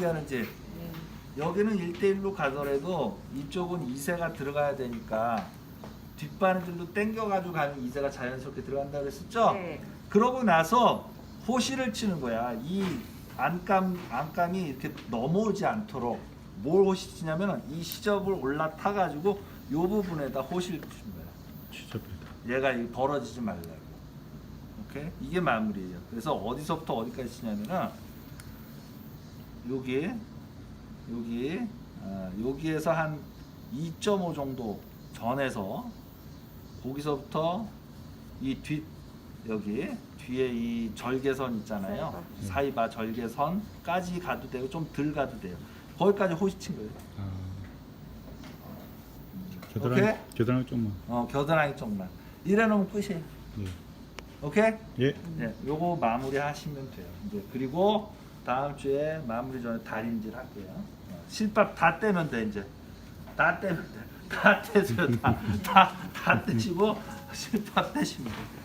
어떻게 하는지 여기는 1대1로 가더라도 이쪽은 2세가 들어가야 되니까 뒷바느질로 당겨가지고 가면 2세가 자연스럽게 들어간다고 그랬었죠? 네. 그러고 나서 호시를 치는 거야. 이 안감 안감이 이렇게 넘어오지 않도록 뭘 호시 치냐면 이 시접을 올라타 가지고 요 부분에다 호시를 치는 거야. 지저분하다. 얘가 이 벌어지지 말라고. 오케이? 이게 마무리예요. 그래서 어디서부터 어디까지 치냐면은 여기 여기 아, 여기에서 한 2.5 정도 전에서 거기서부터 이 뒷 여기 뒤에 이 절개선 있잖아요. 사이바 절개선까지 가도 되고 좀 덜 가도 돼요. 거기까지 호시 친 거예요. 아. 오케이? 겨드랑이 겨드랑이 쪽만. 어, 겨드랑이 쪽만. 이래 놓으면 끝이에요. 예. 오케이? 예. 네, 요거 마무리 하시면 돼요. 이제 그리고 다음 주에 마무리 전에 다림질 할게요. 어, 실밥 다 떼면 돼 이제. 다 떼면 돼. 다 떼세요. 다, 다, 다 떼시고 실밥 떼시면 돼.